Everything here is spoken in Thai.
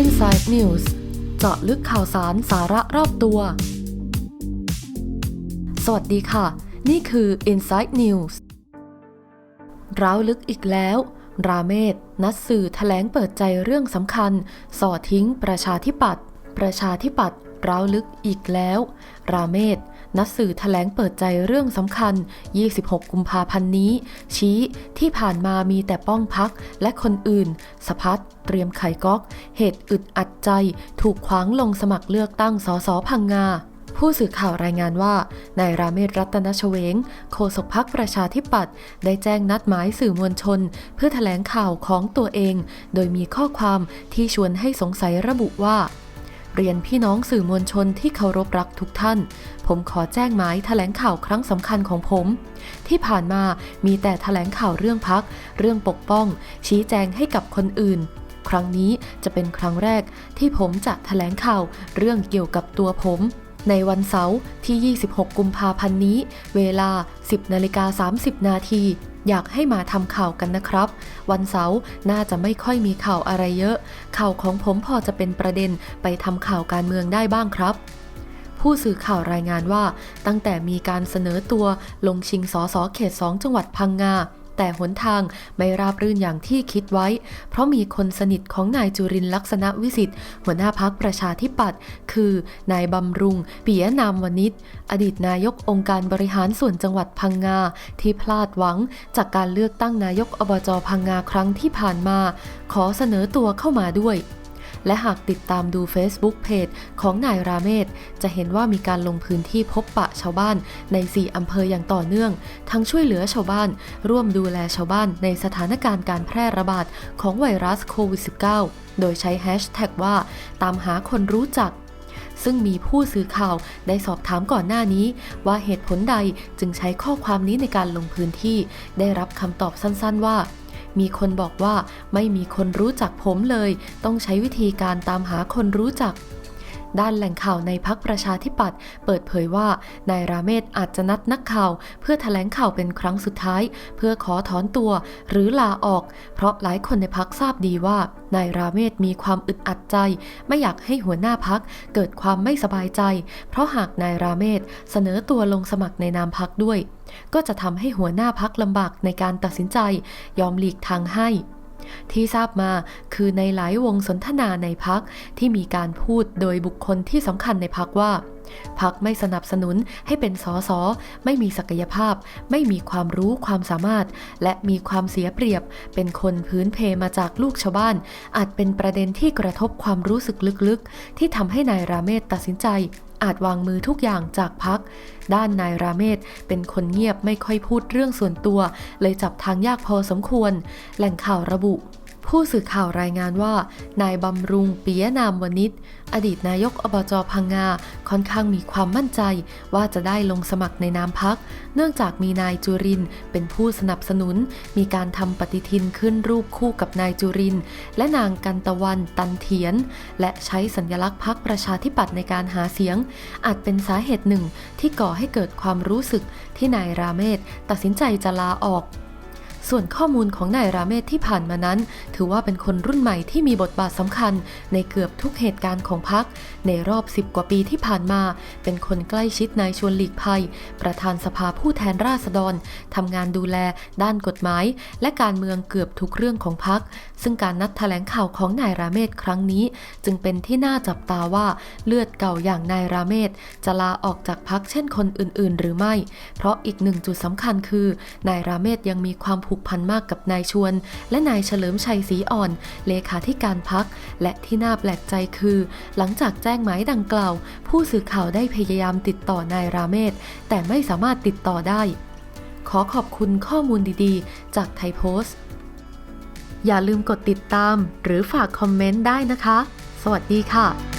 Inside News เจาะลึกข่าวสารสาระรอบตัว สวัสดีค่ะ นี่คือ Inside News ร้าวลึกอีกแล้ว ราเมศ นัดสื่อแถลงเปิดใจเรื่องสำคัญ สอทิ้งประชาธิปัตย์ประชาธิปัตย์ร้าวลึกอีกแล้ว ราเมศ นัดสื่อแถลงเปิดใจเรื่องสำคัญ 26 กุมภาพันธ์นี้ ชี้ที่ผ่านมามีแต่ป้องพักและคนอื่น สพัดเตรียมไขก๊อก เหตุอึดอัดใจ ถูกขวางลงสมัครเลือกตั้งสสพังงาผู้สื่อข่าวรายงานว่า นายราเมศรัตนชเวง โฆษกพักประชาธิปัตย์ได้แจ้งนัดหมายสื่อมวลชน เพื่อแถลงข่าวของตัวเอง โดยมีข้อความที่ชวนให้สงสัยระบุว่า เรียนพี่น้องสื่อมวลชนที่เคารพรักทุกท่าน ผมขอแจ้งหมายแถลงข่าวครั้งสำคัญของผม ที่ผ่านมามีแต่แถลงข่าวเรื่องพัก เรื่องปกป้อง ชี้แจงให้กับคนอื่น ครั้งนี้จะเป็นครั้งแรกที่ผมจะแถลงข่าวเรื่องเกี่ยวกับตัวผม ในวันเสาร์ที่ 26 กุมภาพันธ์นี้ เวลา 10นาฬิกา30 นาทีอยากให้มาทำข่าวกันนะครับ วันเสาร์น่าจะไม่ค่อยมีข่าวอะไรเยอะ ข่าวของผมพอจะเป็นประเด็นไปทำข่าวการเมืองได้บ้างครับ ผู้สื่อข่าวรายงานว่า ตั้งแต่มีการเสนอตัวลงชิงสอสอเขต 2 จังหวัดพังงาแต่หนทางไม่ราบรื่นอย่างที่คิดไว้ เพราะมีคนสนิทของนายจุรินลักษณะวิสิทธิ์หัวหน้าพักประชาธิปัตย์คือนายบำรุงปิยนามวนิชอดีตนายกองค์การบริหารส่วนจังหวัดพังงาที่พลาดหวังจากการเลือกตั้งนายกอบจพังงาครั้งที่ผ่านมา ขอเสนอตัวเข้ามาด้วย และหากติดตามดู Facebook เพจของนายราเมศ จะเห็นว่ามีการลงพื้นที่พบปะชาวบ้านใน 4 อำเภออย่างต่อเนื่อง ทั้งช่วยเหลือชาวบ้าน ร่วมดูแลชาวบ้านในสถานการณ์การแพร่ระบาดของไวรัสโควิด -19 โดยใช้แฮชแท็กว่า ตามหาคนรู้จักซึ่งมีผู้สื่อข่าวได้สอบถามก่อนหน้านี้ ว่าเหตุผลใดจึงใช้ข้อความนี้ในการลงพื้นที่ ได้รับคำตอบสั้นๆว่า มีคนบอกว่าไม่มีคนรู้จักผมเลย ต้องใช้วิธีการตามหาคนรู้จัก ด้านแหล่งข่าวในพักประชาธิปัตย์เปิดเผยว่านายราเมศอาจจะนัดนักข่าว เพื่อแถลงข่าวเป็นครั้งสุดท้าย เพื่อขอถอนตัว หรือลาออก เพราะหลายคนในพักทราบดีว่านายราเมศมีความอึดอัดใจ ไม่อยากให้หัวหน้าพักเกิดความไม่สบายใจ เพราะหากนายราเมศเสนอตัวลงสมัครในนามพักด้วย ก็จะทำให้หัวหน้าพักลำบากในการตัดสินใจ ยอมหลีกทางให้ ที่ทราบมาคือในหลายวงสนทนาในพักที่มีการพูดโดยบุคคลที่สำคัญในพักว่า พักไม่สนับสนุนให้เป็นสสไม่มีศักยภาพ ไม่มีความรู้ความสามารถ และมีความเสียเปรียบ เป็นคนพื้นเพมาจากลูกชาวบ้าน อาจเป็นประเด็นที่กระทบความรู้สึกลึกๆ ที่ทำให้นายราเมศตัดสินใจอาจวางมือทุกอย่างจากพัก ด้านนายราเมศเป็นคนเงียบไม่ค่อยพูดเรื่องส่วนตัว เลยจับทางยากพอสมควร แหล่งข่าวระบุ ผู้สื่อข่าวรายงานว่า นายบำรุงปิยนามวนิชอดีตนายกอบจพังงา ค่อนข้างมีความมั่นใจ ว่าจะได้ลงสมัครในนามพัก เนื่องจากมีนายจุรินเป็นผู้สนับสนุน มีการทำปฏิทินขึ้นรูปคู่กับนายจุรินและนางกันตะวันตันเถียน และใช้สัญลักษณ์พักประชาธิปัตย์ในการหาเสียง อาจเป็นสาเหตุหนึ่งที่ก่อให้เกิดความรู้สึกที่นายราเมศตัดสินใจจะลาออก ส่วนข้อมูลของนายราเมศที่ผ่านมานั้น ถือว่าเป็นคนรุ่นใหม่ที่มีบทบาทสำคัญ ในเกือบทุกเหตุการณ์ของพรรคในรอบ 10 กว่าปีที่ผ่านมา เป็นคนใกล้ชิดนายชวนหลีกภัย ประธานสภาผู้แทนราษฎรทำงานดูแล ด้านกฎหมาย และการเมืองเกือบทุกเรื่องของพรรคซึ่งการนัดแถลงข่าวของนายราเมศครั้งนี้ จึงเป็นที่น่าจับตาว่าเลือดเก่าอย่างนายราเมศจะลาออกจากพรรคเช่นคนอื่น ๆ หรือไม่ เพราะอีกหนึ่งจุดสำคัญคือนายราเมศยังมีความผูกพันมากกับนายชวน และนายเฉลิมชัยศรีอ่อน เลขาธิการพัก และที่น่าแปลกใจคือ หลังจากแจ้งหมายดังกล่าว ผู้สื่อข่าวได้พยายามติดต่อนายราเมศ แต่ไม่สามารถติดต่อได้ ขอขอบคุณข้อมูลดีๆ จากไทยโพสต์ อย่าลืมกดติดตาม หรือฝากคอมเมนต์ได้นะคะ สวัสดีค่ะ